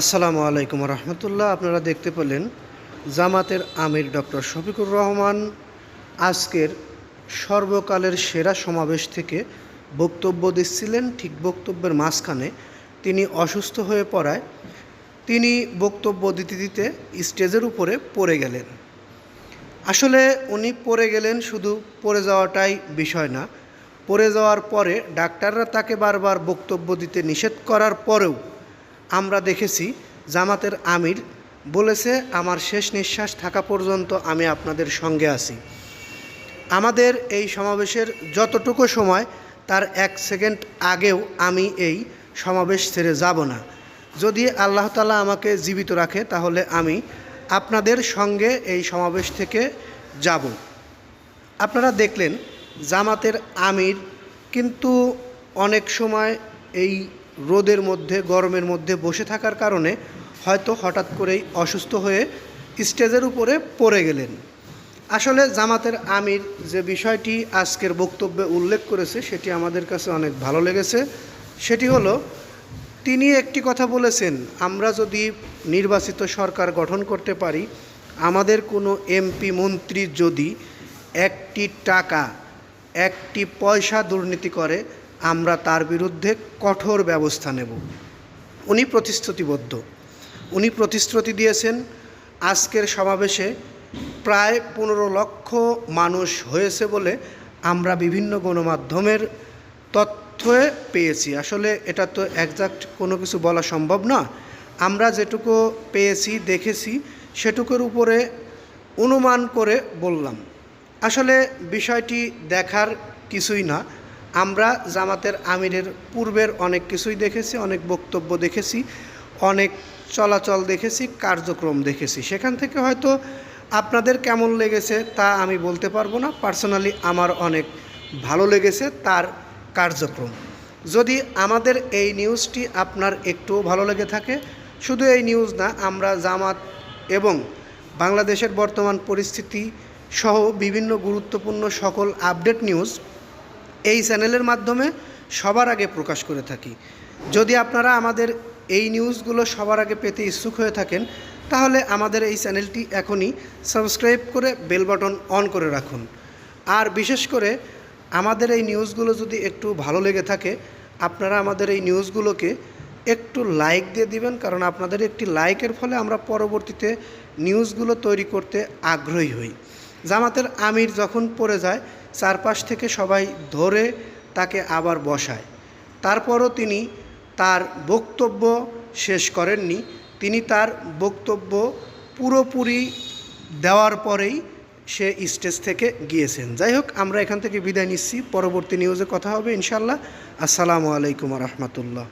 আসসালামু আলাইকুম রহমতুল্লাহ। আপনারা দেখতে পেলেন জামাতের আমির ডক্টর শফিকুর রহমান আজকের সর্বকালের সেরা সমাবেশ থেকে বক্তব্য দিচ্ছিলেন। ঠিক বক্তব্যের মাঝখানে তিনি অসুস্থ হয়ে পড়ায় তিনি বক্তব্য দিতে দিতে স্টেজের উপরে পড়ে গেলেন। আসলে উনি পড়ে গেলেন শুধু পড়ে যাওয়াটাই বিষয় না। পড়ে যাওয়ার পরে ডাক্তাররা তাকে বারবার বক্তব্য দিতে নিষেধ করার পরেও আমরা দেখেছি, জামাতের আমির বলেছে, আমার শেষ নিঃশ্বাস থাকা পর্যন্ত আমি আপনাদের সঙ্গে আছি। আমাদের এই সমাবেশের যতটুকু সময়, তার এক সেকেন্ড আগেও আমি এই সমাবেশ ছেড়ে যাব না। যদি আল্লাহ তালা আমাকে জীবিত রাখে, তাহলে আমি আপনাদের সঙ্গে এই সমাবেশ থেকে যাব। আপনারা দেখলেন, জামাতের আমির কিন্তু অনেক সময় এই রোদের মধ্যে, গরমের মধ্যে বসে থাকার কারণে হয়তো হঠাৎ করেই অসুস্থ হয়ে স্টেজের উপরে পড়ে গেলেন। আসলে জামাতের আমির যে বিষয়টি আজকের বক্তব্যে উল্লেখ করেছে, সেটি আমাদের কাছে অনেক ভালো লেগেছে। সেটি হলো, তিনি একটি কথা বলেছেন, আমরা যদি নির্বাচিত সরকার গঠন করতে পারি, আমাদের কোনো এমপি, মন্ত্রী যদি একটি টাকা, একটি পয়সা দুর্নীতি করে আমরা তার বিরুদ্ধে কঠোর ব্যবস্থা নেব। উনি প্রতিশ্রুতিবদ্ধ। উনি প্রতিশ্রুতি দিয়েছেন, আজকের সমাবেশে প্রায় পনেরো লক্ষ মানুষ হয়েছে বলে আমরা বিভিন্ন গণমাধ্যমের তথ্য পেয়েছি। আসলে এটা তো একজাক্ট কোনো কিছু বলা সম্ভব না। আমরা যেটুকু পেয়েছি, দেখেছি, সেটুকুর উপরে অনুমান করে বললাম। আসলে বিষয়টি দেখার কিছুই না। আমরা জামাতের আমিরের পূর্বের অনেক কিছুই দেখেছি, অনেক বক্তব্য দেখেছি, অনেক চলাচল দেখেছি, কার্যক্রম দেখেছি। সেখান থেকে হয়তো আপনাদের কেমন লেগেছে তা আমি বলতে পারব না। পার্সোনালি আমার অনেক ভালো লেগেছে তার কার্যক্রম। যদি আমাদের এই নিউজটি আপনার একটুও ভালো লেগে থাকে, শুধু এই নিউজ না, আমরা জামাত এবং বাংলাদেশের বর্তমান পরিস্থিতি সহ বিভিন্ন গুরুত্বপূর্ণ সকল আপডেট নিউজ এই চ্যানেলের মাধ্যমে সবার আগে প্রকাশ করে থাকি। যদি আপনারা আমাদের এই নিউজগুলো সবার আগে পেতে ইচ্ছুক হয়ে থাকেন, তাহলে আমাদের এই চ্যানেলটি এখনই সাবস্ক্রাইব করে বেল বাটন অন করে রাখুন। আর বিশেষ করে আমাদের এই নিউজগুলো যদি একটু ভালো লেগে থাকে, আপনারা আমাদের এই নিউজগুলোকে একটু লাইক দিয়ে দিবেন, কারণ আপনাদের একটি লাইকের ফলে আমরা পরবর্তীতে নিউজগুলো তৈরি করতে আগ্রহী হই। জামাতের আমির যখন পড়ে যায়, চারপাশ থেকে সবাই ধরে তাকে আবার বসায়। তারপরও তিনি তার বক্তব্য শেষ করেননি। তিনি তার বক্তব্য পুরোপুরি দেওয়ার পরেই সে স্টেজ থেকে গিয়েছেন। যাই হোক, আমরা এখান থেকে বিদায় নিচ্ছি। পরবর্তী নিউজে কথা হবে ইনশাল্লাহ আসসালামু আলাইকুম রহমতুল্লাহ।